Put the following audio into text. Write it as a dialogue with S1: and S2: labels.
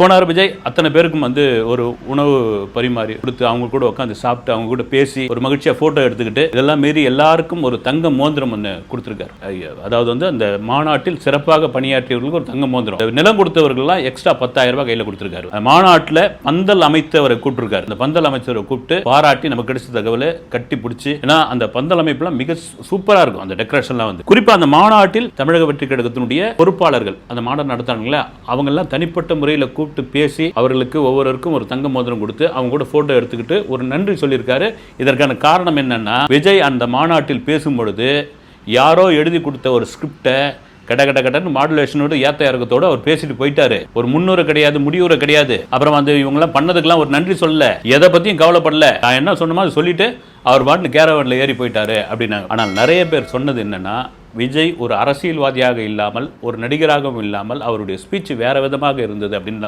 S1: போனார் விஜய் அத்தனை பேருக்கும் வந்து ஒரு உணவு பரிமாறி கொடுத்து அவங்க கூட உட்காந்து சாப்பிட்டு அவங்க கூட பேசி ஒரு மகிழ்ச்சியாக ஃபோட்டோ எடுத்துக்கிட்டு இதெல்லாம் மீறி எல்லாருக்கும் ஒரு தங்க மோந்திரம் ஒன்று கொடுத்துருக்காரு. ஐயா, அதாவது வந்து அந்த மாநாட்டில் சிறப்பாக பணியாற்றியவர்களுக்கு ஒரு தங்க மோந்திரம் நிலம் கொடுத்தவர்கள்லாம் எக்ஸ்ட்ரா பத்தாயிரம் ரூபாய் கையில் கொடுத்துருக்காரு. மாநாட்டில் பந்தல் அமைத்தவரை கூப்பிட்டுருக்காரு. அந்த பந்தல் அமைச்சரை கூப்பிட்டு பாராட்டி நமக்கு கிடைச்ச தகவலை கட்டி பிடிச்சி ஏன்னா அந்த பந்தல் அமைப்புலாம் மிக சூப்பராக இருக்கும். அந்த டெக்கரேஷன்லாம் வந்து. குறிப்பாக அந்த மாநாட்டில் தமிழக வெற்றி கழகத்தினுடைய பொறுப்பாளர்கள் அந்த மாநாடு நடத்தானுங்களே அவங்கெல்லாம் தனிப்பட்ட முறையில் கூப்பிட்டு பேசி அவர்களுக்கு ஒவ்வொருவருக்கும் ஒரு தங்க மோதிரம் கொடுத்து அவங்க கூட போட்டோ எடுத்துக்கிட்டு ஒரு நன்றி சொல்லியிருக்காரு. இதற்கான காரணம் என்னன்னா விஜய் அந்த மாநாட்டில் பேசும் பொழுது யாரோ எழுதி கொடுத்த ஒரு ஸ்கிரிப்டை கட கட கடன்னு மாடுலேஷனோட ஏத்த இறக்கத்தோட அவர் பேசிட்டு போயிட்டாரு. ஒரு முன்னுரை கிடையாது முடிவுரை கிடையாது. அப்புறம் வந்து இவங்கெல்லாம் பண்ணதுக்கெல்லாம் ஒரு நன்றி சொல்லல. எதை பத்தியும் கவலைப்படல. நான் என்ன சொன்னமோ அதை சொல்லிட்டு அவர் பாட்டில் கேரவனில் ஏறி போயிட்டாரு அப்படின்னாங்க. ஆனால் நிறைய பேர் சொன்னது என்னன்னா விஜய் ஒரு அரசியல்வாதியாக இல்லாமல் ஒரு நடிகராகவும் இல்லாமல் அவருடைய ஸ்பீச் வேற விதமாக இருந்தது அப்படின்னு